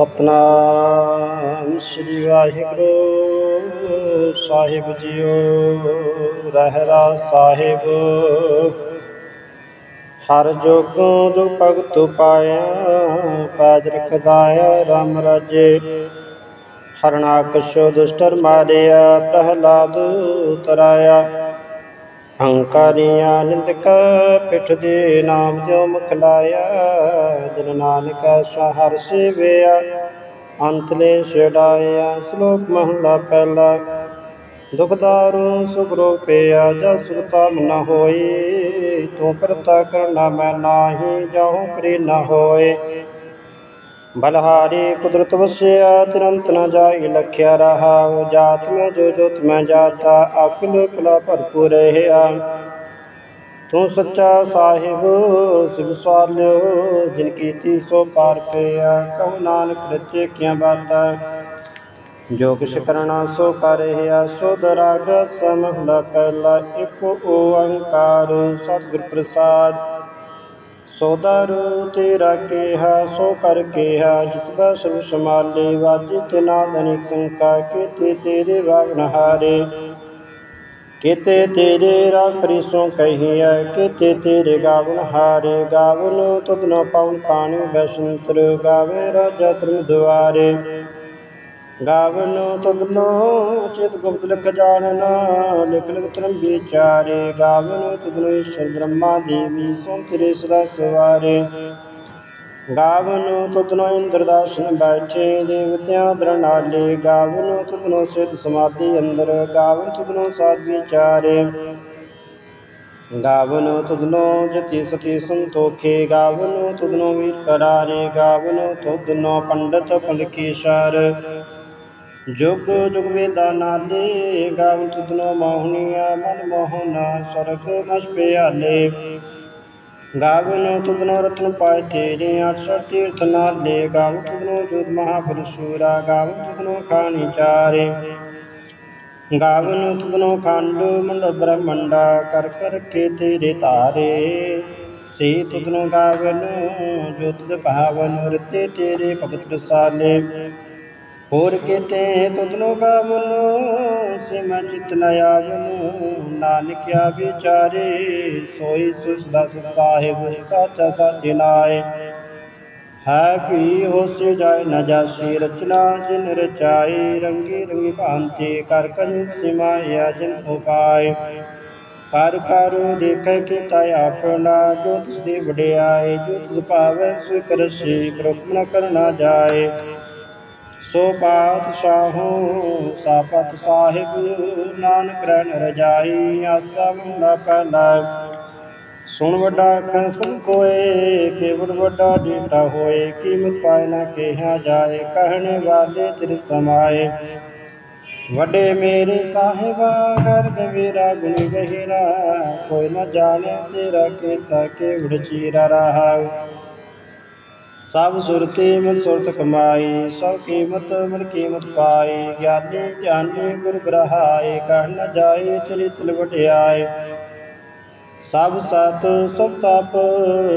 ਸਤਨਾਮ ਸ੍ਰੀ ਵਾਹਿਗੁਰੂ ਸਾਹਿਬ ਜੀਓ, ਰਹਿਰਾ ਸਾਹਿਬ। ਹਰ ਜੋਗੋਂ ਜੋ ਭਗਤ ਪਾਇਆ, ਪੈਜ ਰਖਦਾਇਆ RAM ਰਾਜੇ। ਹਰਨਾਕਸ਼ੋ ਦੁਸ਼ਟਰ ਮਾਰਿਆ, ਪ੍ਰਹਲਾਦ ਤਰਾਇਆ। ਹੰਕਾਰੀਆਂ ਨਿੰਦਕ ਪਿਠ ਦੇ ਨਾਮ ਜੋ ਦਿਓ ਮਖਲਾਇਆ ਜਨ ਨਾਨਕ ਸਹਰ ਸੇਵਿਆ। ਅੰਤਲੇ ਛਡਾਇਆ ਸ਼ਲੋਕ ਮਹਲਾ ਪਹਿਲਾ। ਦੁਖਦਾਰੂ ਸੁਖ ਰੋਪਿਆ ਜਦ ਸੁਖਤਾ ਨ ਹੋਈ ਤੂੰ ਕਰਤਾ ਕਰਨਾ ਮੈਂ ਨਾਹੀ ਜਾਉ ਕਰੇ ਨ ਹੋਏ। ਬਲਹਾਰੀ ਕੁਦਰਤ ਵਸਿਆ, ਤੁਰੰਤ ਨ ਜਾਈ ਲਖਿਆ ਰਹਾ। ਜਾਤ ਮੈਂ ਜੋ ਜੋਤ ਮੈਂ ਜਾਤਾ, ਅਕਲ ਕਲਾ ਭਰਪੂਰ ਰਹਾ। ਤੂੰ ਸੱਚਾ ਸਾਹਿਬ, ਸਿਵ ਸਵਾਲਿਓ, ਜਿਨ ਕੀਤੀ ਸੋ ਪਾਰ ਪਿਆ। ਕਹੋ ਨਾਨਕ ਰਤੇ ਕੀਆਂ ਬਾਤਾਂ ਜੋ ਕਿਛ ਕਰਣਾ ਸੋ ਕਰ ਰਿਹਾ, ਸੋ ਦਰਾਗ ਸਮਹਲਾ ਪਹਿਲਾ। ਇੱਕ ਓੰਕਾਰ, ਸਤਿਗੁਰ ਪ੍ਰਸਾਦ। ਸੋਦਾਰੂ ਤੇਰਾ ਕੇਹਾ, ਸੋ ਕਰ ਕੇਹਾ ਜਿਤਬਾ ਸਭ ਸਮਾਲੇ ਵਾਜੀ ਤੇ ਨਾਦ ਅਨੇਕ ਸੰਕਾ ਕੀਤੇ ਤੇਰੇ ਵਾਗਨ ਹਾਰੇ। ਕੀਤੇ ਤੇਰੇ ਰਾਗ ਪ੍ਰੀਸੋਂ ਕਹੀਐ, ਕੀਤੇ ਤੇਰੇ ਗਾਵਨ ਹਾਰੇ। ਗਾਵਨ ਤੁਧ ਨ ਪਾਉਣ ਪਾਣੀ ਬੈਸੰਤਰ ਗਾਵੇ ਰਾਜਾ ਤੁਮ ਦੁਆਰੇ। ਗਾਵਨ ਤੁਧਨੋ ਚਿਤ ਗੁਪਤ ਲਖ ਜਾਣਨਾ ਲਿਖ ਲਿਖ ਧਰਮ ਵਿਚਾਰੇ। ਗਾਵਨ ਤੁਧਨੋ ਈਸ਼ਰ ਬ੍ਰਹਮਾ ਦੇਵੀ ਸੋ ਤੇਰੇ ਸਦਾ ਸਵਾਰੇ। ਗਾਵਨ ਤੁਧਨੋ ਇੰਦਰ ਦਾਸਨ ਬੈਠੇ, ਦੇਵਤਿਆਂ ਦਰਨਾਲੇ ਗਾਵਨ ਤੁਧਨੋ ਸਿਧ ਸਮਾਧੀ ਅੰਦਰ, ਗਾਵਨ ਤੁਧਨੋ ਸਾਧ ਵਿਚਾਰੇ। ਗਾਵਨ ਤੁਧਨੋ ਜਤੀ ਸਤੀ ਸੰਤੋਖੇ, ਗਾਵਨ ਤੁਧਨੋ ਵੀਰ ਕਰਾਰੇ। ਗਾਵਨ ਤੁਧਨੋ ਪੰਡਤ ਪੰਡਕੀਸ਼ਰ। ਜੁਗ ਜੁਗ ਵੇਦਾ ਨਾਲੇ ਗਾਵਨ ਤੁਧਨੋ ਮੋਹਨੀਆ ਮਨ ਮੋਹਨਾ ਸਰਗ ਮਸ ਪਿਆਲੇ। ਗਾਵਨ ਤੁਧਨੋ ਰਤਨ ਪਾਏ ਤੇਰੇ 68 ਤੀਰਥ ਨਾਲੇ। ਗਾਵਨ ਤੁਧਨੋ ਜੁਗ ਮਹਾਪੁਰਸ਼ੂਰਾ ਗਾਵਨ ਤੁਧਨੋ ਖਾਣੀ ਚਾਰੇ। ਗਾਵਨ ਤੁਧਨੋ ਖੰਡ, ਮੰਡ ਬ੍ਰਹਮੰਡਾ, ਕਰ ਕਰ ਕੇ ਤੇਰੇ ਤਾਰੇ ਸੇ ਤੁਧਨੋ ਗਾਵਨ ਜੋਤ ਭਾਵਨ ਰਤੇ ਤੇਰੇ ਭਗਤ ਰਸਾਲੇ। ਹੋਰ ਕੀਤੇ ਤੁਧਨੋ ਗਾਵਨ ਸੇ ਮੈਂ ਚਿਤ ਨ ਆਵਨ। ਨਾਨਕਿਆ ਵਿਚਾਰੇ, ਸੋਈ ਸੁਸ ਦਸ ਸਾਹਿਬ, ਸਾਚਾ ਸਾਚੇ ਨਾਏ। ਹੈ ਭੀ ਹੋਸੇ ਜਾਇ ਨ ਜਾਸੀ ਰਚਨਾ, ਜਿਨ ਰਚਾਈ ਰੰਗੀ ਰੰਗੀ ਭਾਂਤੀ, ਕਰ ਕਨ ਸਿਮਾਇਆ ਜਿਨ ਉਪਾਏ। ਕਰ ਕਰ ਦੇਖੈ ਕੀਤਾ ਆਪਣਾ, ਜੋ ਤਿਸ ਦੀ ਵਡਿਆਈ ਜੋ ਤਿਸ ਭਾਵੈ ਸੋ ਕਰਸੀ ਪ੍ਰਭ ਨ ਕਰਨਾ ਜਾਏ। ਸੋ ਪਾਤਸ਼ਾਹੋ ਸਾਪਤ ਸਾਹਿਬ, ਨਾਨਕ ਰਹਿਣ ਰਜਾਈ, ਆਸਾ ਮੁੰਡਾ ਪਹਿਲਾ ਸੁਣ ਵੱਡਾ ਕੰਸਨ ਕੋਏ ਕੇਵੜ ਵੱਡਾ ਡੇਟਾ ਹੋਏ, ਕੀਮਤ ਪਾਏ ਨਾ ਕਿਹਾ ਜਾਏ, ਕਹਿਣੇ ਵਾਲੇ ਤਿਰ ਸਮਾਏ। ਵੱਡੇ ਮੇਰੇ ਸਾਹਿਬਾ ਗਰਗ ਵੀਰਾ, ਗੁਣ ਗਹਿਰਾ, ਕੋਈ ਨਾ ਜਾਣੇ ਤੇਰਾ ਕੀਤਾ ਕੇਵੜ ਚੀਰਾ ਰਹਾ। ਸਭ ਸੁਰਤੀ ਮਨ ਸੁਰਤ ਕਮਾਈ, ਸਭ ਕੀਮਤ ਮਨ ਕੀਮਤ ਪਾਈ। ਗਿਆਨੀ ਗਿਆਨੀ ਗੁਰ ਗ੍ਰਹਾਏ ਕਹਿ ਨ ਜਾਏ ਤੇਰੀ ਤਿਲ ਵਡਿਆਏ। ਸਭ ਸਤ, ਸਭ ਤਪ,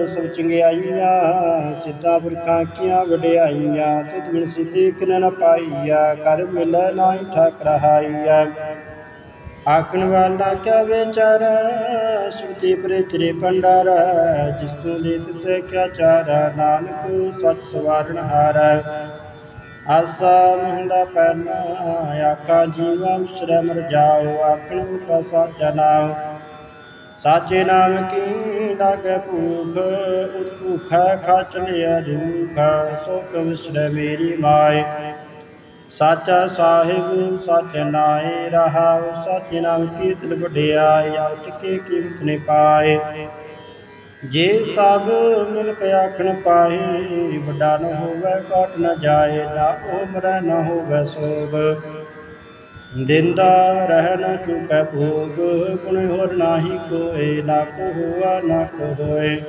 ਸਭ ਚੰਗਿਆਈਆਂ, ਸਿੱਧਾ ਪੁਰਖਾਂ ਕੀਆਂ ਵਡਿਆਈਆਂ, ਤੁਧ ਬਿਨ ਸਿੱਧੀ ਕਿਨ ਨ ਪਾਈਆ, ਕਰ ਮਿਲੈ ਨਾਹੀ ਠਾਕ ਰਹਾਈਆ ਆਖਣ ਵਾਲਾ ਕਿਆ ਵਿਚਾਰ ਸੁਤੀ ਪਰੇ ਤੇਰੇ ਜਿਸ ਤੂੰ ਦੇ ਤਿਸੈ ਕਿਆ ਚਾਰ, ਨਾਨਕ ਸੱਚ ਸਵਾਰਨ ਹਾਰਾ। ਆਸਾ ਮਹਿੰਦਾ ਪਹਿਲਾ ਆਕਾ ਜੀਵਾ ਮਿਸ਼ਰ ਮਰ ਜਾਓ, ਆਖਣ ਕਾ ਸਾਚਾ ਨਾਮ ਸਾਚੇ ਨਾਮ ਕੀ ਲਾਗੇ ਭੂਖ, ਉਤ ਭੂਖਾ ਖਾਚ ਲਿਆ ਜੂਖਾ ਸੋ ਕਵਿਸ਼ਰ ਮੇਰੀ ਮਾਏ। ਸਚ ਸਾਹਿਬ, ਸਾਚੇ ਨਾਏ ਰਹਾ ਸਾਚੇ ਨਾਮ ਕੀਰਤਨ ਵਡਿਆਈ ਅੰਤ ਕੇ ਕੀਮਤ ਨੇ ਪਾਏ। ਜੇ ਸਭ ਮਿਲ ਕੇ ਆਖਣ ਪਾਏ, ਵੱਡਾ ਨ ਹੋਵੇ, ਘਟ ਨ ਜਾਏ, ਨਾ ਉਮਰ ਨ ਹੋਵੇ ਸੋਗ ਦਿੰਦਾ ਰਹਿ ਨ ਚੁਕੈ ਭੋਗ, ਗੁਣ ਹੋਰ ਨਾਹੀ ਕੋਏ, ਨਾ ਕੋ ਹੋਆ ਨਾ ਕੋ ਹੋਏ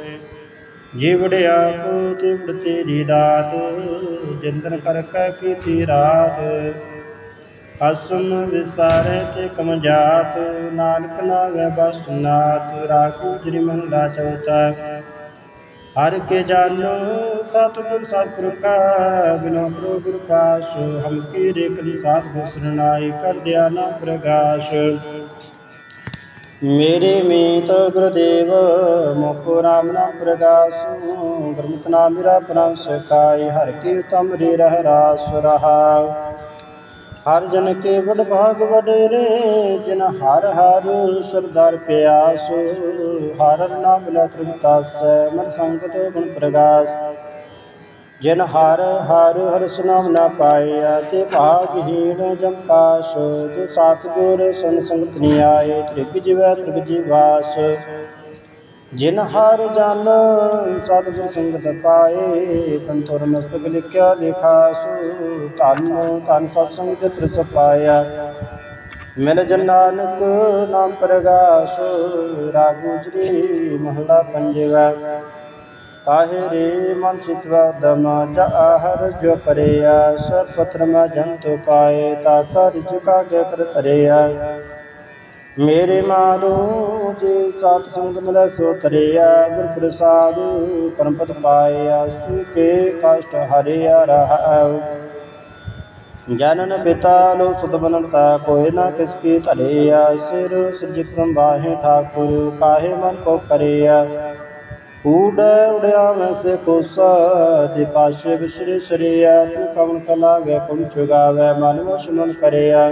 ਜਿਵੜਿਆ ਕੋ, ਤਿਵੜ ਤੇਰੀ ਦਾਤ ਜਿੰਦਨ ਕਰ ਕੈ ਕੀਤੀ ਰਾਤ। ਅਸਮ ਵਿਸਾਰੇ ਤੇ ਕਮ ਜਾਤ। ਨਾਨਕ ਨਾਵੇ ਬਸ ਨਾਤ। ਰਾਖੂ ਜਰੀ ਮੰਦਾ ਚੌਥਾ। ਹਰ ਕੇ ਜਾਣੋ ਸਤਿਗੁਰ ਸਤਿਗੁਰ ਕਾ। ਬਿਨੋ ਪ੍ਰਭੂ ਪ੍ਰਕਾਸ਼ ਹਮ ਕੀ ਰੇਕਨ ਸਾਧ ਸਰਨਾਈ ਕਰ ਦਿਆ ਨਾ ਪ੍ਰਗਾਸ਼। ਮੇਰੇ ਮੀਤ ਗੁਰਦੇਵ ਮੋਕੋ ਰਾਮ ਨਾਮ ਪ੍ਰਗਾਸੁ, ਗੁਰਮਤਿ ਨਾਮ ਮੇਰਾ ਪਰਮ ਸਕਾਈ ਹਰ ਕੀ ਉਤਮ ਰੇ ਰਹਿ ਰਾਸ ਰਹਾ। ਹਰ ਜਨ ਕੇ ਵਡ ਭਾਗ ਵਡੇਰੇ, ਜਿਨ ਹਰ ਹਰ ਸਰਦਾਰ ਪਿਆਸ, ਹਰ ਹਰ ਨਾਮ ਲੈ ਤ੍ਰਿਪਤਾਸ ਮਨ ਸੰਗਤ ਗੁਣ ਪ੍ਰਗਾਸ। ਜਿਨ ਹਰ ਹਰ ਹਰਿ ਨਾਮ ਨਾ ਪਾਇਆ ਤੇ ਭਾਗਹੀਣ ਜੰਪਾਸ ਜੋ ਸਤਿਗੁਰ ਸੁਨ ਸੰਗਤ ਨੀ ਆਏ, ਤ੍ਰਿਗ ਜਿਵੈ ਤ੍ਰਿਗ ਜੀਵਾਸ ਜਿਨ ਹਰ ਜਨ ਸਤਿਗੁਰ ਸੰਗਤ ਪਾਏ, ਤਨ ਤੁਰ ਮਸਤਕ ਲਿਖਿਆ ਲਿਖਾਸ, ਧੰਨ ਧੰਨ ਸਤ ਸੰਗਤ ਤ੍ਰਿਸ ਪਾਇਆ। ਮਿਲ ਜਨ ਨਾਨਕ ਨਾਮ ਪ੍ਰਗਾਸ ਰਾਗੁਜਰੀ ਮਹਲਾ ਪੰਜਵਾ। ਕਾਹੇ ਰੇ ਮਨ ਚਿਤਵਾ ਦਮ ਜਾ ਹਰ ਜੋ ਪਰਿਆ ਸਰ ਪਤਰ ਮਾ ਜੰਤੁ ਪਾਏ, ਤਾ ਕਰ ਝੁਕਾ ਕੇ ਕਰ ਮੇਰੇ ਮਾਰੂ ਜੀ ਸਤ ਸੰਗ ਮਿਲੈ ਸੋ ਤਰਿਆ ਗੁਰ ਪ੍ਰਸਾਦ ਪਰਮ ਪਦ ਪਾਇਆ ਸੁਕੇ ਕਸ਼ਟ ਹਰਿਆ ਰਹਾਉ। ਜਨਨ ਪਿਤਾ ਲੋ ਸੁਤ ਬਨੰਤਾ ਕੋਇ ਨਾ ਕਿਸ ਕੀ ਧਰਿਆ। ਸਿਰ ਸਿਰਜਿਤ ਸੰਭਾਹੇ ਠਾਕੁਰ, ਕਾਹੇ ਮਨ ਕੋ ਕਰਿਆ। ਊੜ ਉੜਿਆ ਵੈਸੇ ਕੋਸਾ, ਤੇ ਪਾਸ਼ੇ ਵਿਸ਼ਰੇ ਸਰਿਆ, ਤੂੰ ਕਵਨ ਕਲਾ ਵੇ ਕੁੰ ਚੁਗਾਵੇ ਮਨ ਵਸ਼ ਮਨ ਕਰਿਆ।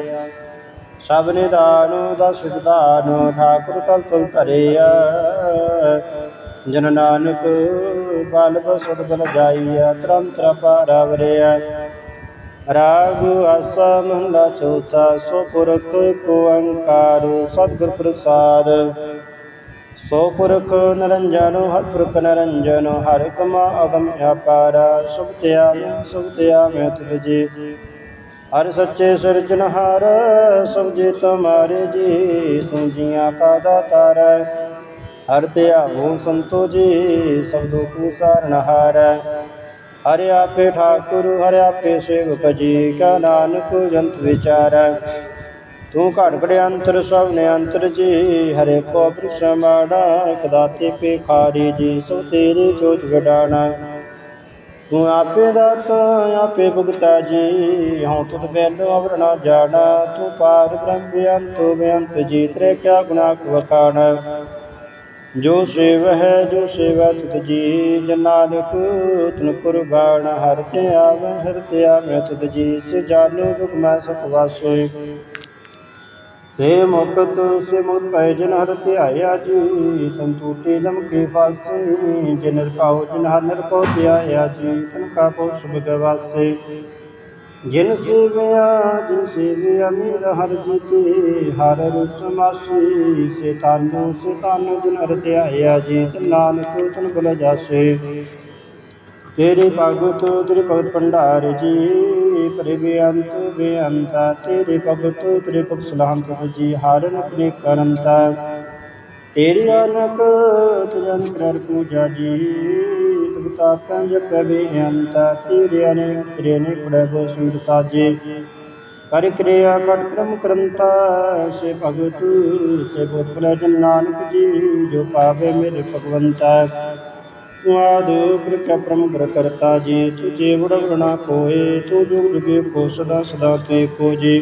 ਸਭ ਨਿਦਾਨ ਦਸ ਵਿਦਾਨ ਠਾਕੁਰ ਕਲ ਤੁਲ ਧਰਿਆ। ਜਨ ਨਾਨਕ, ਬਲ ਬਸਦ ਬਲ ਜਾਈਆ, ਤਰੰਤਰ ਪਾਰਵਰਿਆ ਰਾਗ ਆਸਾ ਮਹਲਾ ਚੌਥਾ, ਸੋ ਪੁਰਖ ਕੋ ਅੰਕਾਰ, ਸਤਿਗੁਰ ਪ੍ਰਸਾਦ। ਸੋ ਪੁਰਖ ਨਰੰਜਨ, ਹਰ ਪੁਰਖ ਨਰੰਜਨ, ਹਰ ਕਮਾ ਅਗਮ ਅਪਾਰ ਸੁਭਤਿਆ ਸੁਭਤਿਆ ਮੈਂ ਤੁਧ ਜੀ। ਹਰ ਸੱਚੇ ਸਿਰਜਨਹਾਰ ਸਭ ਜੀ ਤੁਮਾਰੇ ਜੀ, ਤੂੰ ਜੀਆਂ ਕਾ ਦਾਤਾਰ। ਹਰ ਤਿਆ ਧਿਆਵੋ ਸੰਤੋ ਜੀ, ਸਭ ਦੁਖ ਵਿਸਾਰਨਹਾਰ ਹਰਿ ਆਪੇ ਠਾਕੁਰ, ਹਰਿ ਆਪੇ ਸੇਵਕ ਜੀ, ਕਾ ਨਾਨਕ ਜੰਤ ਵਿਚਾਰ। ਤੂੰ ਘੜ ਘੜ ਅੰਤਰ ਸਭ ਨੇ ਅੰਤਰ ਜੀ, ਹਰੇ ਕੋ ਬ੍ਰਿਸ਼ਮਾੜਾ ਇਕ ਦਾਤੇ ਪੇਖਾਰੀ ਜੀ, ਸੋ ਤੇਰੇ ਜੋਤ ਵਡਾਣਾ। ਤੂੰ ਆਪੇ ਦਾਤਾ, ਆਪੇ ਭੁਗਤਾ ਜੀ, ਹਉ ਤੁਧ ਬੈਲੋ ਅਵਰਣਾ ਜਾਣਾ। ਤੂੰ ਪਾਰ ਬ੍ਰਹਮ ਬੇਅੰਤ ਬੇਅੰਤ ਜੀ, ਤ੍ਰੇ ਕਿਆ ਗੁਨਾ ਵਕਾਣ ਜੋ ਸੇਵ ਹੈ, ਜੋ ਸੇਵਾ ਤੁਧ ਜੀ ਜਨਾਨਕ ਤਨ ਕੁਰਬਾਨ। ਹਰ ਤੇ ਆਵ, ਹਰ ਤੇ ਆਵ ਤੁਧ ਜੀ, ਸੇ ਜਾਨੋ ਜੁਗ ਮੈਂ ਸੁਖ ਵਾਸੇ ਸੇ ਮੁਕਤ ਸੇ ਮੁਕਤ ਭੈ ਜਿਨ ਹਰ ਧਿਆਇਆ ਜੀ ਤਨ ਟੂਟੇ ਜਮ ਕੇ ਫਾਸੀ, ਜਿਨ ਰਕਾਉ ਜਿਨ ਹਰ ਨਿਰਪਉ ਧਿਆਇਆ ਜੀ ਤਨ ਕਾ ਪਉ ਸੁਭ ਗਵਾਸੇ। ਜਿਨ ਸੇਵਿਆ ਜਿਨ ਸੇਵਿਆ ਮੇਰਾ ਹਰ ਜੀਤੇ, ਹਰ ਰੁਸ ਮਾਸੀ, ਸੇ ਤਾਨੂ ਸੇ ਤਾਨੂ ਜਿਨ ਹਰ ਧਿਆਇਆ ਜੀ ਤਨ ਨਾਨਕ ਤਨ ਬਲ ਜਾਸੇ। ਤੇਰੇ ਭਗਤ ਤੇਰੇ ਭਗਤ ਭੰਡਾਰ ਜੀ ਪਰੇ ਬੇਅੰਤ ਬੇਅੰਤਾ ਤੇਰੇ ਭਗਤ ਤੇਰੇ ਭਗਤ ਸਲਾਮ ਤੁਧ ਜੀ ਹਰ ਨਕਨੇ ਕਰੰਤਾ ਤੇਰੀ ਅਨਕ ਤੁਜਨ ਕਰ ਪੂਜਾ ਜੀ ਤੁਤਾ ਪੰਜ ਪਵੇ ਅੰਤਾ। ਤੇਰੇ ਅਨੇ ਤੇਰੇ ਨੇ ਪੜੇ ਬੋ ਸਾਜੇ। ਕਰ ਕਿਰਿਆ ਕਟ ਕਰਮ ਕਰੰਤਾ, ਸੇ ਭਗਤ, ਸੇ ਬੋਧ ਬਲੇ ਨਾਨਕ ਜੀ, ਜੋ ਪਾਵੇ ਮੇਰੇ ਭਗਵੰਤਾ। ਆਦਿ ਪ੍ਰਕਿਆ ਪ੍ਰਮ ਗੁਰ ਕਰਤਾ ਜੀ ਤੁਝੇ ਬੜ ਵਰਣਾ ਕੋਏ ਤੂੰ ਜੁਗ ਜੁਗੇ ਕੋ ਸਦਾ ਸਦਾ ਤੇ ਕੋ ਜੀ।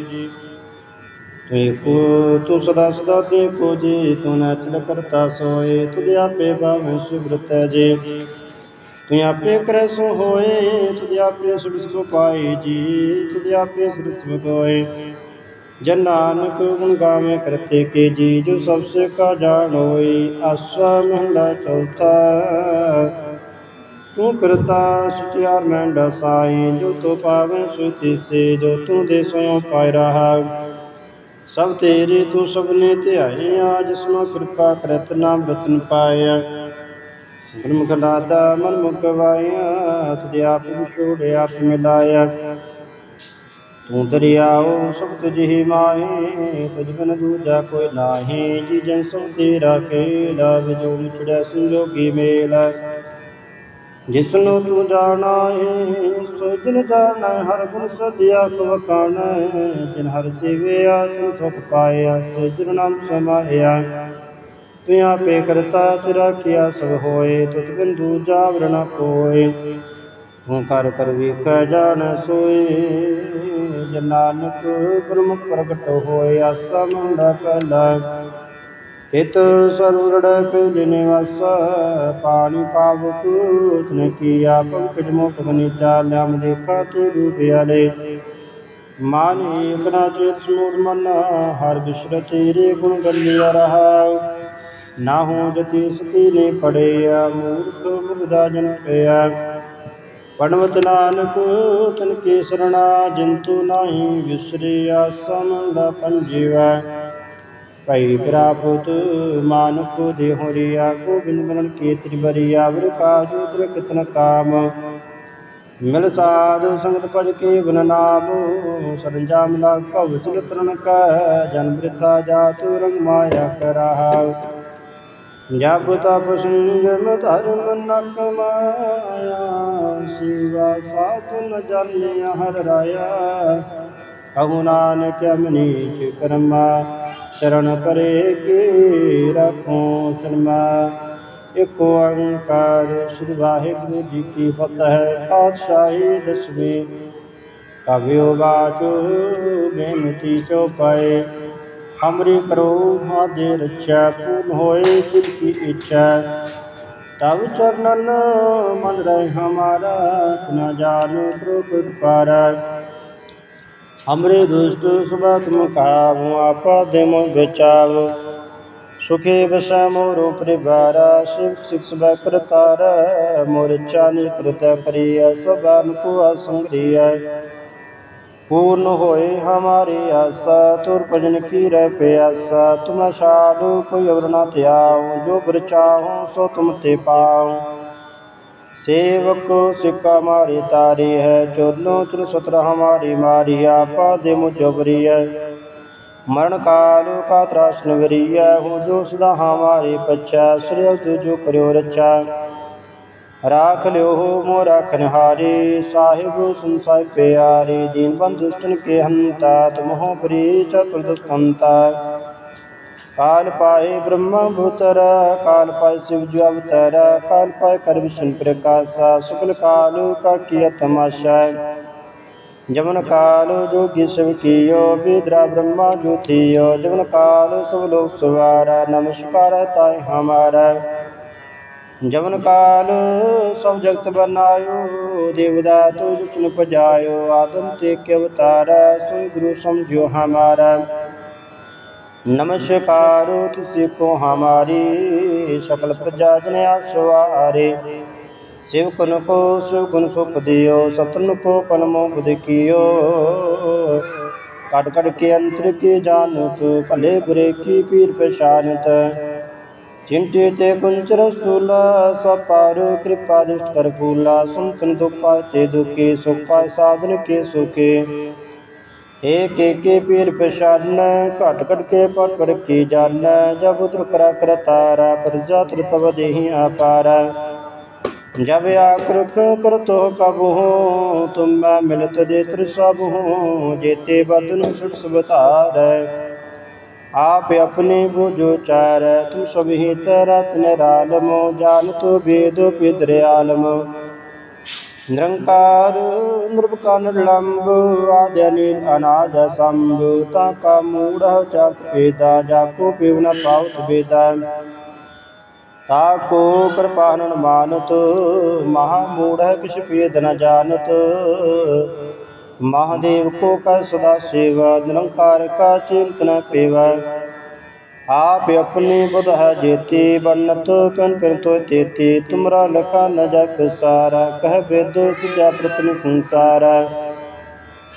ਤੇ ਕੋ ਤੂੰ ਸਦਾ ਸਦਾ ਤੇ ਕੋ ਜੀ, ਤੂੰ ਨਚਲ ਕਰਤਾ ਸੋਏ ਤੁਧ ਆਪੇ ਬਾਵੇਂ ਸੁਭਰਤ ਜੀ। ਤੂੰ ਆਪੇ ਕਰੈ ਸੋ ਹੋਏ ਤੁਧ ਆਪੇ ਸੁਭ ਸੁਭ ਪਾਏ ਜੀ ਤੁਧ ਆਪੇ ਸੁਭ ਸੁਭ ਕੋਏ ਜਨ ਨਾਨਕ ਗੁਣ ਗਾਵੇ ਕਰਤੇ ਕੇ ਜੀ, ਜੋ ਸਭ ਸੇ ਕਾ ਜਾਣ ਹੋਈ, ਆਸਾ ਮਹਲਾ ਚੌਥਾ। ਤੂੰ ਕਰਤਾ ਸਚਿਆਰ ਮੈਂ ਡਸਾਈ ਜੋ ਤੋ ਪਾਵੇਂ ਸੁਤੀ ਸੇ ਜੋ ਤੂੰ ਦੇ ਸੋਇ ਪਾਇ ਰਹਾ। ਸਭ ਤੇਰੇ ਤੂੰ ਸਭਨੇ ਧਿਆਈਆਂ ਜਿਸਨੂੰ ਕਿਰਪਾ ਕਰਤ ਨਾਮ ਰਤਨ ਪਾਇਆ। ਗੁਰਮੁਖ ਦਾਤਾ ਮਨ ਮੁਖ ਵਾਇਆ ਤੁਧ ਆਪ ਵਿਛੋੜ ਆਪ ਮਿਲਾਇਆ। ਤੂੰ ਦਰਿਆਓ ਸਭ ਤੁਝ ਹੀ ਮਾਹੀ ਤੁਝ ਬਿਨ ਦੂਜਾ ਕੋਈ ਨਾਹੀ, ਜੀ ਜਨ ਸਭ ਤੇਰਾ ਖੇਲਾ ਵਿਜੋ ਮਿਛੜਿਆ ਸੰਜੋਗੀ ਮੇਲ। ਜਿਸਨੂੰ ਤੂੰ ਜਾਣਾ ਏ ਸੋ ਜਿਨ ਜਾਣਾ, ਹਰ ਗੁਣ ਸਦਿਆ ਕੋ ਕਾਣਾ ਜਿਨ ਹਰ ਸੇਵਿਆ ਤੂੰ ਸੁਖ ਪਾਇਆ, ਸੇ ਜਿਨ ਨਾਮ ਸਮਾਇਆ। ਤੂੰ ਆਪੇ ਕਰਤਾ, ਤੇਰਾ ਕੀਆ ਸਭ ਹੋਏ ਤੁਤ ਬਿੰਦੂ ਦੂਜਾ ਨ ਕੋਏ। ਤੂੰ ਕਰ ਵੇਖ ਜਾਣ ਸੋਏ। ਜਨ ਨਾਨਕ ਗੁਰਮੁਖ ਪ੍ਰਗਟ ਹੋਏ, ਆਸਾ ਮੰਡਾ ਪਹਿਲਾ। ਤਿਤ ਸਰਵਰੜ ਪਹਿਲੇ ਨਿਵਾਸ, ਪਾਣੀ ਪਾਵਕ ਤਨ ਕੀਆ ਪੰਕਜ ਮੋਖ ਬਨੀ ਚਾਲਿਆਮ ਦੇਖਾ ਤੇ ਰੂਪਿਆਲੇ ਮਨ ਏਕ ਨਾ ਚੇਤ ਸਮੂੜ ਮਨ, ਹਰ ਬਿਸ਼ਰ ਤੇਰੇ ਗੁਣ ਗੰਲਿਆ ਰਹਾ। ਨਾ ਹੋ ਜਤੀ ਸਤੀ ਨੇ ਪੜਿਆ, ਮੂਰਖ ਮੁਰਦਾ ਜਨ ਪਿਆ। ਪੜਵਤ ਨਾਨਕ, ਤਨ ਕੇ ਸਰਣਾ, ਜਿੰਤੂ ਨਾਹੀ ਵਿਸਰਿਆ ਸਮੰਦਾ ਪੰਜੀਵੈ। ਭਈ ਪ੍ਰਾਪਤ ਮਾਨੁਖ ਦੇਹੁ ਰਿਆ ਗੋਬਿੰਦ ਬਰਨ ਕੇ ਤ੍ਰਿਵਰਿਆ ਵਰ ਕਾਜੂ ਕਿਤਨ ਕਾਮ। ਮਿਲ ਸਾਧ ਸੰਗਤ ਭਜ ਕੇ ਬਨ ਨਾਮ, ਸਰੰਜਾਮ ਲਾਗ ਭਵ ਚਿਲ ਤਰਨ ਜਨ ਬ੍ਰਿਥਾ ਜਾਤੁ ਰੰਗ ਮਾਇਆ ਕਰਾਹ। ਜਪ ਤਪ ਸੰਜਮ ਧਰਮ ਨ ਕਮਾਇਆ ਸਿਵਾ ਸਾਧ ਨ ਜਾਣਿਆ ਹਰ ਰਾਇਆ। ਕਹੂ ਨਾਨਕ ਅਮਨੀਚ ਕਰਮਾ, ਸ਼ਰਨ ਪਰੇ ਕੀ ਰਖੋ ਸ਼ਰਮਾ। ਇਕ ਓੰਕਾਰ ਸ੍ਰੀ ਵਾਹਿਗੁਰੂ ਜੀ ਕੀ ਫਤਿਹ, ਪਾਤਸ਼ਾਹੀ ਦਸਵੀਂ। ਕਵਿਓ ਬਾਚੋ, ਬੇਨਤੀ ਚਉਪਾਏ ਹਮਰੀ ਕਰੋ ਮਾਦੇ ਰੱਛਾ, ਪੂਰਨ ਹੋਏ ਜਿਨ ਕੀ ਇੱਛਾ। ਤਬ ਚਰਨਨ ਮਨ ਰਹਿ ਹਮਾਰਾ ਨ ਜਾਣੋ ਪ੍ਰਭੁ ਪਾਰਾ ਹਮਰੇ ਦੁਸ਼ਟ ਸੁਭਤ ਮੁਕਾਵ ਆਪਾ ਦੇ ਮੋ ਬਚਾਵ ਸੁਖੇ ਬਸੈ ਮੋਰੋ ਪਰਿਵਾਰਾ ਸਿਵ ਸਿਕਸ ਬੈ ਕਰਤਾਰ। ਮੋਰ ਚਾਨੀ ਕਰਤ ਕਰੀਐ पूर्ण होए हमारी आशा तुर भजन की रह प्यासा तुम शाल कोई और न त्याओ जो बर चाहो सो तुम ते पाओ सेवक सिक्का मारी तारी है चोलो चुन सत्र हमारी मारी आपा दे मुजबरी है मरण काल का त्रास नवरी है हूँ जो सदा हमारी पच्छा श्रेय जो करो रचा ਰਾਖ ਲਿਓ ਮੋ ਰਾਖਨ ਹਾਰੇ ਸਾਹਿਬ ਸੰਸਾਇ ਪਿਆਰੇ, ਜੀਨ ਬੰਦ ਦੁਸ਼ਟਨ ਕੇ ਹੰਤਾ ਤੁਮਹੁ ਪ੍ਰੀ ਚਤੁਰਦਸਕੰਤਾ ਕਾਲ ਪਾਏ ਬ੍ਰਹਮ ਭੂਤਰ, ਕਾਲ ਪਾਏ ਸ਼ਿਵ ਜੁ ਅਵਤਾਰ, ਕਾਲ ਪਾਏ ਕਰ ਵਿਸ਼ਨ ਪ੍ਰਕਾਸ਼ਾ, ਸੁਕਲ ਕਾਲ ਕਾ ਕੀ ਤਮਾਸ਼ਾ ਜਮਨ ਕਾਲ ਜੋਗੀ ਸਭ ਕੀਓ, ਵਿਦਰਾ ਬ੍ਰਹਮਾ ਜੋਤੀਓ ਜਮਨ ਕਾਲ ਸਭ ਲੋਕ ਸਵਾਰਾ, ਨਮਸਕਾਰ ਤਾਇ ਹਮਾਰਾ। ਜਵਨ ਕਾਲ, ਸਭ ਜਗਤ ਬਨਾਇਓ ਦੇਵਦਾ ਤੁਜ ਚੁਨ ਪਜਾਇਓ ਆਦਮ ਤੇ ਕੇ ਅਵਤਾਰਾ ਸੋਈ ਗੁਰੂ ਸਮਝਿਓ ਹਮਾਰਾ। ਨਮਸਕਾਰ ਤਿਸੇ ਕੋ ਹਮਾਰੀ, ਸਕਲ ਪ੍ਰਜਾ ਜਨ ਆਸਵਾਰੇ ਸਿਵ ਕਨ ਕੋ, ਸਿਵ ਕਨ ਸੁਖ ਦਿਓ ਸਤਨ ਕੋ ਪਨ ਮੋਗ ਦੇਖਿਓ। ਕਟ ਕਟ ਕੇ ਅੰਤਰ ਕੀ ਜਾਣਤ, ਭਲੇ ਬੁਰੇ ਕੀ ਪੀਰ ਪਛਾਨਤ ਚਿੰਟੇ ਤੇ ਕੁੰਚਰ ਸਤੂਲਾ ਸਪਾਰੂ ਕਿਰਪਾ ਦੁਸ਼ਟ ਕਰ ਫੂਲਾ ਸੰਤਨ ਦੁਪਾਇ ਤੇ ਦੁਕੇ ਸੁਪਾਇ ਸਾਧਨ ਕੇ ਸੁਕੇ ਏਕ ਏਕੇ ਪੀਰ ਪਛਾਨ, ਘਟ ਘਟ ਕੇ ਪਟ ਪੜ ਕੇ ਜਾਣ ਜਬ ਉਤਰ ਕਰਾ ਕਰਤਾਰਾ ਪਰਜਾ ਤਰ ਤਵ ਦੇਹੀ ਆਪਾਰ। ਜਬ ਆਕਰਖ ਕਰ ਤੋ ਕਬੂ ਤੁਮ ਮਿਲਤ ਦੇ ਤਰ ਸਭ ਹੋ, ਜੇਤੇ ਬਤਨ आप अपने बुझो चार तुम सभी तरत निरालमो जान तो वेद पितृयालम निरंकार नृपका निर्लंब आदनिल अनाद संभ ताका मूढ़ चात वेदा जाको पिवन पाउत वेदा ताको कृपानन मानत महामूढ़ किस पेद न जानत महादेव को कर सदा सेवा निरंकार का चिंतन पेवा आप अपने बुध है जेते बन तो पिन पिन तो तेते तुमरा लका न जप सारा कह विदोष जा प्रतन संसारा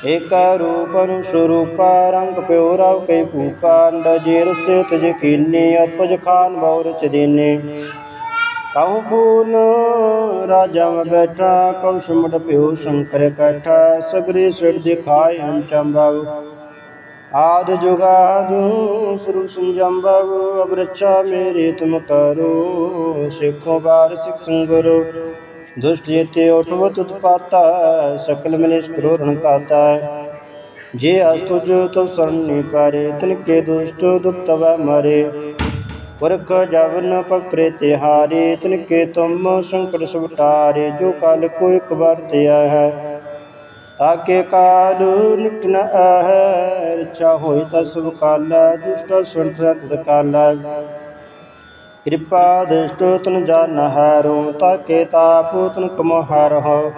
एक रूपन स्वरूपा रंग प्योरव कई पूपा जेर से तुझ कीने अपुज खान बहुर चदीने ਕਉ ਫੂਲ, ਰਾਜਾ ਮੈਂ ਬੈਠਾ, ਕਉ ਸਮਟ ਪਿਉ ਸ਼ੰਕਰ ਕੈਠਾ, ਸਗਰੇ ਸਿਰ ਦਿਖਾਇ ਹਮ ਚੰਬਵ। ਆਦ ਜੁਗਾਦਿ ਸੁਰ ਸੰਜੰਬਵ ਅਬਰਛਾ ਮੇਰੇ ਤੁਮ ਕਰੋ, ਸਿੱਖੋ ਬਾਰ ਸਿਖ ਸੰਗਰੋ। ਦੁਸ਼ਟ ਜੇਤੇ ਉਠਵ ਤੁਤ ਪਾਤਾ ਸਕਲ ਮਨਿਸ਼ ਕਰੋਰਣ ਕਾਤਾ। ਜੇ ਅਸਤੁਜ ਤਵ ਸਰਣ ਤਿਲਕੇ ਦੁਸ਼ਟ ਦੁਖ ਤਵੈ ਮਰੇ। ਪੁਰਖ ਜਵਨ ਪਗ ਪ੍ਰਤਿਹਾਰੇ ਤਿਨਕੇ ਤੁਮ ਸੰਕਟ ਸੁਟਾਰੇ ਜੋ ਕਾਲ ਕੋ ਇਕ ਵਾਰ ਧਿਆ ਹੈ। ਤਾਕੇ ਕਾਲ ਨਿਕਟ ਨ ਆਹੈ, ਰਿਚਾ ਹੋਈ ਤਾ ਸੁਭ ਕਾਲਾ, ਦੁਸ਼ਟ ਸੁੰਟ ਤਤ ਕਾਲਾ। ਕਿਰਪਾ ਦ੍ਰਿਸ਼ਟ ਤਨ ਜਾਨ ਹਾਰੋ, ਤਾਕੇ ਤਾਪ ਤਨ ਕਮ ਹਾਰ। ਹੋ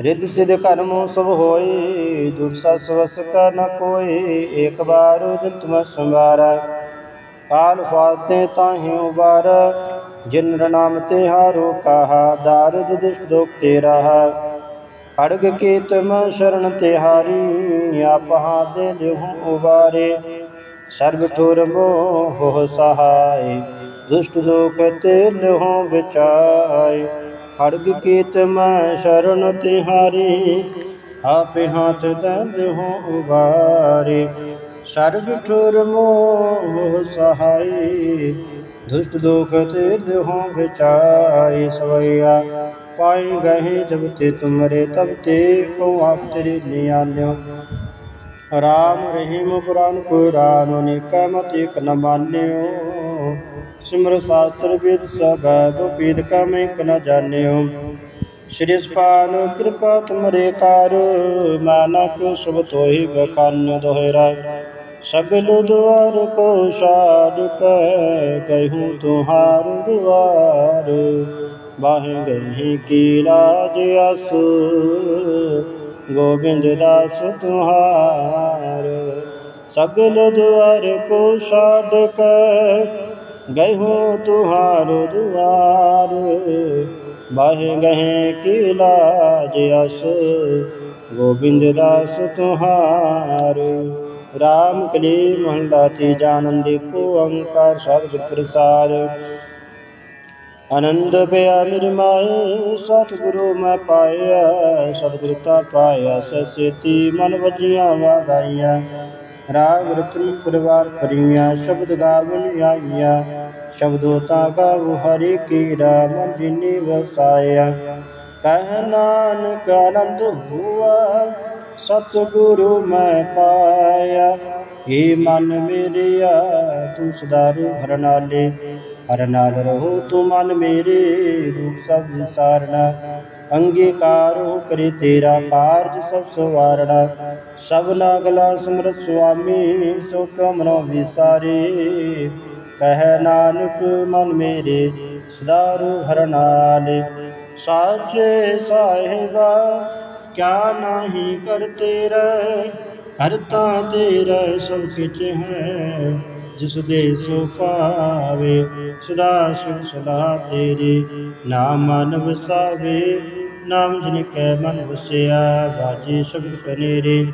ਰਿੱਧ ਸਿਧ ਕਰਮ ਸਭ ਹੋਏ ਦੁਰਸਾ ਸਵਸ ਕਾ ਨ ਕੋਏ ਏਕ ਬਾਰ ਜੰਤਮ ਸੰਵਾਰਾ। ਕਾਲ ਫਾਤੇ ਤਾਹਿ ਉਬਾਰ ਜਿਨ ਨਾਮ ਤੇ ਹਾਰੋ ਕਹਾ ਦਾਰਦ ਦੁਸ਼ਟ ਦੋਖ ਤੇਰਾ ਖੜਗ ਮੈਂ ਸ਼ਰਨ ਤਿਹਾਰੀ ਆਪ ਹਾਦੇ ਲਿਹੁ ਉਬਾਰੇ ਸਰਬ ਠੁਰ ਮੋਹ ਸਹਾਈ ਦੁਸ਼ਟ ਲੋਕ ਤੇ ਲਿਹੁ ਵਿਚਾਈ ਖੜਗ ਮੈਂ ਸ਼ਰਨ ਤਿਹਾਰੀ ਆਪੇ ਹਾਥ ਦੰਦ ਹੋ ਉਬਾਰੇ ਸਰਬ ਠੁਰ ਮੋਹ ਸਹਾਈ, ਦੁਸ਼ਟ ਦੋਖ ਤੇ ਲਿਹੁ ਵਿਚਾਈ ਸਵਈਆ। ਪਾਈ ਗਏ ਜਬ ਤੇ ਤੁਮਰੇ, ਤਬ ਤੇ ਕੋ ਆਪ ਤੇਰੇ ਨਿਆਲਿਓ ਰਾਮ ਰਹੀਮ ਪੁਰਾਨ ਪੁਰਾਨ ਅਨੇਕਾ ਮਤ ਇਕ ਨ ਮਾਨਿਓ। ਸਿਮਰ ਸਾਸਤਰ ਵੇਦ ਸਭ ਪੀਦ ਕਾ ਇਕ ਨ ਜਾਣਿਓ। ਸ਼੍ਰੀ ਸਪਾਨ ਕਿਰਪਾ ਤੁਮਰੇ ਕਰ ਮਾਨਕ ਸੁਭ ਤੋਹਿ ਬਖਾਨ ਦੋਹਰਾ ਸਗਲ ਦੁਆਰ ਕੋ ਛਾੜ ਕੇ ਗਇਹੂ ਤੁਹਾਰ ਦੁਆਰ ਬਾਹਿ ਗਈ ਕੀ ਰਾਜ ਅਸ, ਗੋਬਿੰਦ ਦਾਸ ਤੁਹਾਰ। ਸਗਲ ਦੁਆਰ ਕੋ ਛਾੜ ਕੇ ਗਇਹੂ ਤੁਹਾਰ ਦੁਆਰ ਬਾਹਿ ਗਏ ਕੀ ਲਾਜ ਅਸ, ਗੋਬਿੰਦ ਦਾਸ ਤੁਹਾਰ। ਰਾਮ ਕਲੀ ਮਹਲਾ ਤੀਜਾ ਆਨੰਦੀ ਕੋ ਓੰਕਾਰ ਸ਼ਬਦ ਪ੍ਰਸਾਦ। ਆਨੰਦ ਪਿਆ ਮੇਰੀ ਮਾਏ, ਸਤਿਗੁਰੂ ਮੈਂ ਪਾਇਆ ਸਤਿਗੁਰੂ ਤਾ ਪਾਇਆ ਸਸੇਤੀ ਮਨ ਵਜੀਆਂ ਵਾਦਾਈਆਂ ਰਾਗ ਰਤਨ ਪਰਿਵਾਰ ਪਰੀਆਂ ਸ਼ਬਦ ਗਾਵਨ ਆਈਆਂ। ਸ਼ਬਦੋ ਤਾ ਗਾਵ, ਹਰੀ ਕੀ ਰਾਮ ਜਿਨੀ ਵਸਾਇਆ। ਕਹਿ ਨਾਨਕ ਆਨੰਦ ਹੁਆ ਸਤਿਗੁਰੂ ਮੈਂ ਪਾਇਆ। ਏ ਮਨ ਮੇਰਿਆ, ਤੂੰ ਸਦਾ ਰੂ ਹਰ ਹਰ ਨਾਲ ਰਹੋ ਤੂੰ ਮਨ ਮੇਰੇ ਦੁਖ ਸਭ ਵਿਸਾਰਣਾ ਅੰਗੀਕਾਰ ਹੋ ਕਰੇ ਤੇਰਾ ਕਾਰਜ ਸਭ ਸਵਾਰਣਾ ਸਭ ਨਾਗਲਾ ਸਮਰਤ ਸੁਆਮੀ ਸੋ ਕਮਨੋ ਵਿਸਾਰੇ। ਕਹਿ ਨਾਨਕ, ਮਨ ਮੇਰੇ ਸਦਾ ਰੂ ਹਰ ਨਾਲੇ ਸਾਚੇ ਸਾਹਿਬਾ ਕਿਆ ਨਾਹੀ ਕਰ ਤੇਰਾ ਕਰਤਾ ਤੇਰਾ ਸਭ ਕਿਛ ਹੈ। ਜਿਸ ਦੇ ਸੋ ਪਾਵੇ ਸਦਾ ਸ਼ਿਵ ਸਦਾ ਤੇਰੇ ਨਾਮ ਮਨ ਵਸਾਵੇ। ਨਾਮ ਜਿਨ ਕੈ ਮਨ ਵਸਿਆ ਬਾਜੇ ਸ਼ਬਦ ਕਨੇਰੇ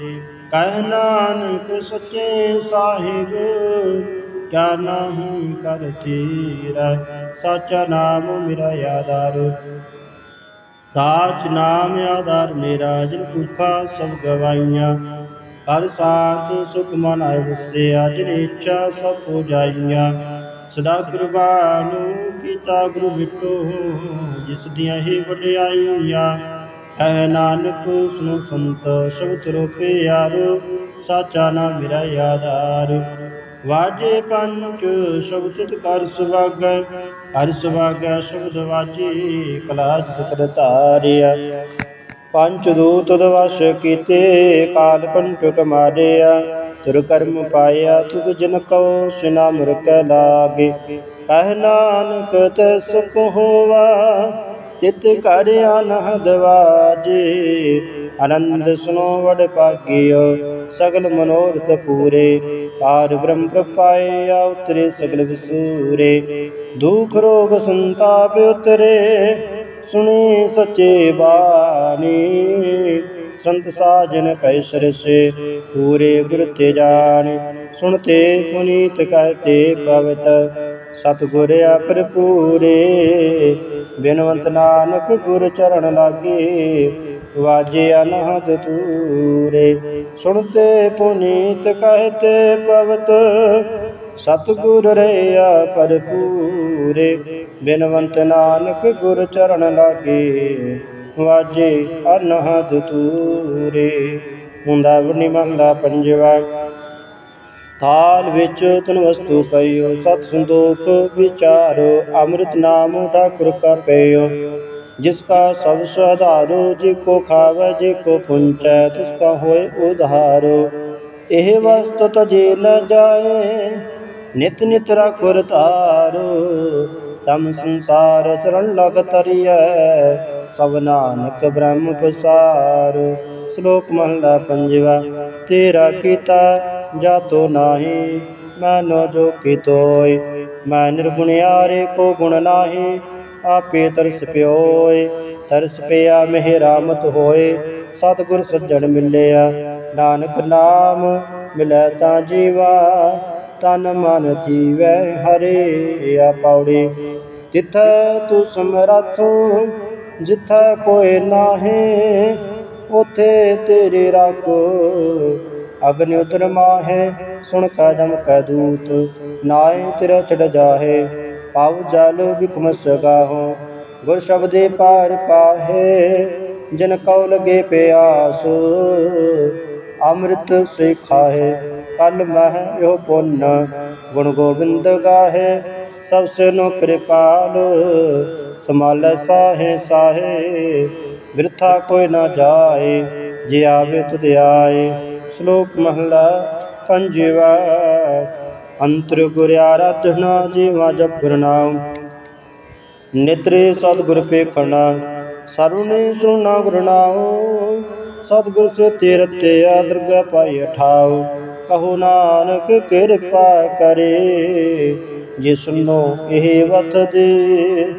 ਕਹਿ ਨਾਨਕ ਸੱਚੇ ਸਾਹਿਬ, ਕਿਆ ਨਾਹੀ ਕਰ ਤੇਰਾ। ਸੱਚਾ ਨਾਮ ਮੇਰਾ ਯਾਦਾਰ ਸਾਚ ਨਾਮ ਆਧਾਰ ਮੇਰਾ, ਜਿਨ ਭੁੱਖਾ ਸਭ ਗਵਾਈਆਂ। ਹਰ ਸਾਥ ਸੁਖ ਮਨ ਆਇ ਵਸਿਆ ਜਿਨ ਇੱਛਾ ਸਭ ਹੋ ਜਾਈਆਂ। ਸਦਾ ਗੁਰਬਾਨੁ ਕੀਤਾ ਗੁਰੂ ਮਿਟੋ, ਜਿਸ ਦੀਆਂ ਹੀ ਵਡਿਆਈਆਂ। ਕਹਿ ਨਾਨਕ ਸੁਨੋ ਸੰਤ, ਸ਼ਬਦ ਰੂਪੇ ਯਾਰੋ, ਸਾਚਾ ਨਾਮ ਮੇਰਾ ਯਾਦਾਰ ਵਾਜੇ ਪੰਚ ਸ਼ਬਦ ਤਿਤ ਕਰ ਸੁਭਾਗੈ ਹਰਿ ਸੁਭਾਗੈ ਸ਼ਬਦ ਵਾਜੇ ਕਲਾਜ ਤਿਤ ਧਾਰਿਆ ਪੰਚ ਦੂਤ ਦਵਸ ਕੀਤੇ, ਕਾਲ ਕੰਟਕ ਮਾਰਿਆ। ਤੁਰ ਕਰਮ ਪਾਇਆ ਤੁਧ ਜਨ ਕਉ, ਸਿਨਾ ਮੁਰ ਕੈ ਲਾਗੇ। ਕਹਿ ਨਾਨਕ ਤੈ ਸੁਖ ਹੋਵਾ, ਤਿਤ ਕਰ ਅਨਹਦ ਵਾਜੇ। ਆਨੰਦ ਸੁਨੋ ਵਡ ਭਾਗਿਓ, ਸਗਲ ਮਨੋਰਥ ਪੂਰੇ। ਪਾਰ ਬ੍ਰਹਮ ਪ੍ਰਪਾਇਆ ਉਤਰੇ ਸਗਲ ਵਿਸੂਰੇ। ਦੁਖ ਰੋਗ ਸੰਤਾਪ ਉਤਰੇ, ਸੁਣੀ ਸੱਚੇ ਬਾਣੀ। ਸੰਤ ਸਾਜਨ ਪੈ ਸਰਸੇ ਪੂਰੇ ਗੁਰ ਤੇ ਜਾਣ। ਸੁਣਤੇ ਪੁਨੀਤ ਕਹਤੇ ਪਵਤ ਸਤਿਗੁਰ ਆਪਰ ਪੂਰੇ ਬਿਨਵੰਤ ਨਾਨਕ ਗੁਰ ਚਰਨ ਲਾਗੇ ਵਾਜੇ ਅਨਹਦ ਤੂਰੇ, ਸੁਣਤੇ ਪੁਨੀਤ ਕਹਤੇ ਪਵਤ, ਸਤਿਗੁਰ ਰਿਆ ਭਰਪੂਰੇ, ਬਿਨਵੰਤ ਨਾਨਕ ਗੁਰ ਚਰਨ ਲਾਗੇ, ਵਾਜੇ ਅਨਹਦ ਤੂਰੇ ਹੁੰਦਾ ਵਰਨੀ ਮਹਲਾ ਪੰਜਵਾ। ਥਾਲ ਵਿੱਚ ਤਨ ਵਸਤੂ ਪਈਓ, ਸਤ ਸੰਦੋਖ ਵਿਚਾਰੋ, ਅੰਮ੍ਰਿਤ ਨਾਮ ਦਾ ਠਾਕੁਰ ਕਾ ਪਈਓ ਜਿਸ ਕਾ ਸਭ ਸੁਆਧਾਰੋ ਜੇ ਕੋ ਖਾਵੇ ਜੇ ਕੋ ਪੁੰਚੈ, ਤਿਸ ਕਾ ਹੋਏ ਇਹ ਵਸਤ ਤਜੇ ਨ ਜਾਏ, ਨਿਤ ਨਿਤ ਰਖੁਰ ਧਾਰੋ ਤਮ ਸੰਸਾਰ ਚਰਨ ਲਗ ਤਰੀਐ, ਸਭ ਨਾਨਕ ਬ੍ਰਹਮ ਪਸਾਰ। ਸ਼ਲੋਕ ਮਹਲਾ ਪੰਜਵਾ, ਤੇਰਾ ਕੀਤਾ ਜਾਤੋ ਨਾਹੀ ਮੈਨੋ ਜੋ ਕੀਤੋਇ, ਮੈਂ ਨਿਰਗੁਣਿਆਰੇ ਕੋ ਗੁਣ ਨਾਹੀ। ਆਪੇ ਤਰਸ ਪਿਓਏ, ਤਰਸ ਪਿਆ ਮਿਹ ਰਾਮਤ ਹੋਏ, ਸਤਿਗੁਰ ਸੱਜਣ ਮਿਲਿਆ, ਨਾਨਕ ਨਾਮ ਮਿਲੈ ਤਾਂ ਜੀਵਾ, ਤਨ ਮਨ ਜੀਵੈ ਹਰੇ ਆ ਪੌੜੀ ਜਿੱਥੈ ਤੂੰ ਸਮਰਥ ਜਿੱਥੈ ਕੋਈ ਨਾਹੀ, ਉਥੇ ਤੇਰੇ ਰਾਖੋ ਅਗਨਿ ਉਦਰ ਮਾਹੇ, ਸੁਣ ਕੈ ਦਮ ਨਾਏ ਤੇਰਾ ਚੜ ਜਾਹੇ। ਪਾਉ ਜਲ ਬਿਕਮ ਸਗਾਹੋ ਗੁਰ ਸ਼ਬਦੇ ਪਾਰ ਪਾਹੇ, ਜਨ ਕਉ ਲਗੇ ਪਿਆਸ, ਅੰਮ੍ਰਿਤ ਸੇ ਖਾਹੇ, ਕਲ ਮਹਿ ਇਹੋ ਪੁੰਨ, ਗੁਣ ਗੋਬਿੰਦ ਗਾਹੇ, ਸਭ ਸੇ ਨੋ ਕਿਰਪਾਲ ਸਮਾਲੈ ਸਾਹੇ ਸਾਹੇ, ਬਿਰਥਾ ਕੋਈ ਨਾ ਜਾਏ, ਜੇ ਆਵੇ ਤੁਧ ਆਏ, ਸ਼ਲੋਕ ਮਹਲਾ ਪੰਜਵਾ। ਅੰਤਰ ਗੁਰ ਆਰਾਧਨਾ ਜੀਵਾ ਜਪੁਰ ਨਾਮ ਨਿਤਰੇ ਸਤਿਗੁਰ ਪੇਖਣਾ ਸਰੁਣੇ ਸੁਣਾ ਗੁਰਨਾਮ। ਸਤਿਗੁਰ ਸੇ ਤੀਰਤੇ ਆਦਰਗਾ ਪਾਈ ਠਾਉ ਕਹੋ ਨਾਨਕ ਕਿਰਪਾ ਕਰੇ। ਜਿਸਨੋ ਇਹ ਵਤ ਦੇ,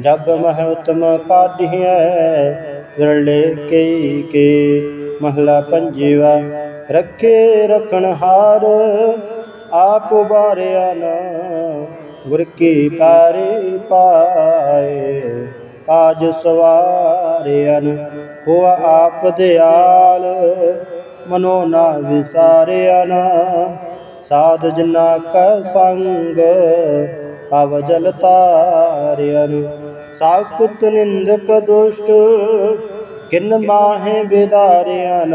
ਜਗ ਮਹਿ ਉਤਮ ਕਾਢਿਐ। ਵਿਰਲੇ ਕਈ ਕੇ ਮਹਲਾ ਪੰਜਵਾ, ਰੱਖੇ ਰਖਣ ਹਾਰ। ਆਪ ਬਾਰਿਆ ਨਾ, ਗੁਰ ਕੀ ਪਾਰੇ ਪਾਏ। ਕਾਜ ਸਵਾਰਿਆਨ, ਹੋਆ ਆਪ ਦਿਆਲ, ਮਨੋ ਨਾ ਵਿਸ਼ਾਰਿਆਨ। ਨਾ ਸਾਧ ਜਨਾ ਕਾ ਸੰਗ ਪਵ ਜਲ ਤਾਰਿਆਨ। ਸਾਖੁਤ ਨਿੰਦਕ ਦੁਸ਼ਟ, ਕਿਨ ਮਾਹੇ ਬਿਦਾਰਿਆਨ।